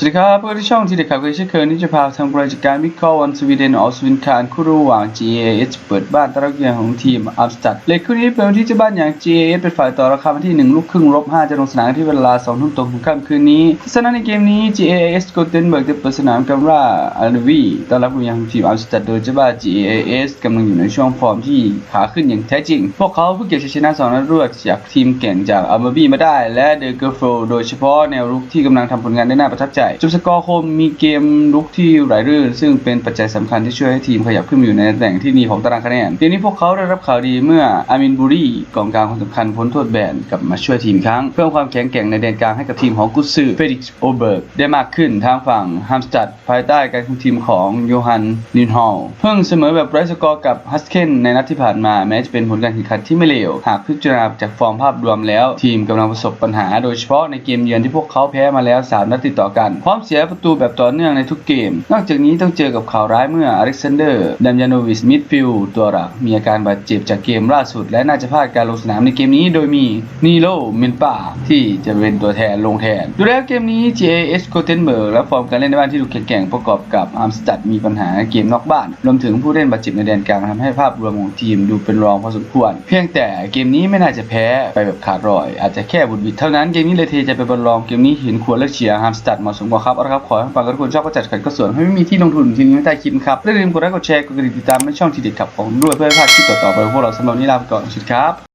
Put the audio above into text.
สวัสดีครับเพื่อนที่ช่องที่เด็กขับเคยเช่นเคยนี่จะพาทำรายการวิเคราะห์วันสวีเดนออสวินคารคู่ระหว่าง GAS เปิดบ้านต้อนรับเยือนของทีมอัมสตัดเลขคู่นี้เป็นวันที่เจะบ้านอย่าง GAS เป็นฝ่ายต่อราคาวันที่ 1 ลูกครึ่งลบ5จะลงสนามที่เวลา2ทุ่มตรงของค่ำคืนนี้สนามในเกมนี้ GAS โกลเด้นเบิร์กจะเปิดสนามกัมราอาร์วีต้อนรับเยือนของทีมอัมสตัดโดยเจ้าบ้าน GAS กำลังอยู่ในช่วงฟอร์มที่ขาขึ้นอย่างแท้จริง พวกเขาเพิ่งเก็บชัยชนะสองนัดรวดจากทีมแก่งจากอาร์บีมาได้ และเดอะเกอร์โฟโดยเฉพาะแนวรุกที่กำลังทำผลงานได้น่าประทับใจจุดสกอร์โคมมีเกมรุกที่ไหลลื่น ซึ่งเป็นปัจจัยสำคัญที่ช่วยให้ทีมขยับขึ้นมาอยู่ในตำแหน่งที่ดีของตารางคะแนนเกมนี้พวกเขาได้รับข่าวดีเมื่ออามินบูรีกองกลางคนสำคัญพ้นโทษแบนกลับมาช่วยทีมครั้ง เพิ่มความแข็งแกร่งในแดนกลางให้กับทีมของกุซือเฟดิกซ์โอเบิร์กได้มากขึ้นทางฝั่งฮัมสตัดภายใต้การคุมทีมของโยฮันนินฮอลเพิ่งเสมอแบบไร้สกอร์กับฮัสเคนในนัดที่ผ่านมาแม้จะเป็นผลการแข่งขันที่ไม่เลวหากพิจารณาจากฟอร์มภาพรวมแล้ว ทีมกำลังประสบปัญหา โดยเฉพาะในเกมเยือนที่พวกเขาแพ้มาแล้ว 3 นัดติดต่อกันพร้อมเสียประตูแบบต่อเนื่องในทุกเกม นอกจากนี้ต้องเจอกับข่าวร้ายเมื่ออเล็กซานเดอร์ดัมยานวิชมิดฟิลตัวหลักมีอาการบาดเจ็บจากเกมล่าสุด และน่าจะพลาดการลงสนามในเกมนี้โดยมีนีโลเมนปาที่จะเป็นตัวแทนลงแทน ดูแล้วเกมนี้ JAS โคเทนเบิร์กและฟอร์มการเล่นในบ้านที่ดูแข็งๆประกอบกับอาร์มสตัดมีปัญหาเกมนอกบ้าน รวมถึงผู้เล่นบาดเจ็บในแดนกลางทำให้ภาพรวมของทีมดูเป็นรองพอสมควร เพียงแต่เกมนี้ไม่น่าจะแพ้ไปแบบขาดรอย อาจจะแค่บุดบิดเท่านั้นเกมนี้เลยเทจะไปบอลรองเกมนี้เห็นควรเลือกเชียร์อาร์มสตัดเหมาะสมกว่าครับเอาละครับขอให้ฟังกันทุกคนชอบก็จัดขันก็ส่วนให้ไม่มีที่ลงทุนทีนี้ไม่ได้คลิปครับและอย่าลืมกดไลค์กดแชร์กดกระดิ่งติดตามในช่องทีเด็ดขับของด้วยเพื่อให้พลาดคลิปต่อๆไปพวกเราสำหรับวันนี้ลาไปก่อนสวัสดีครับ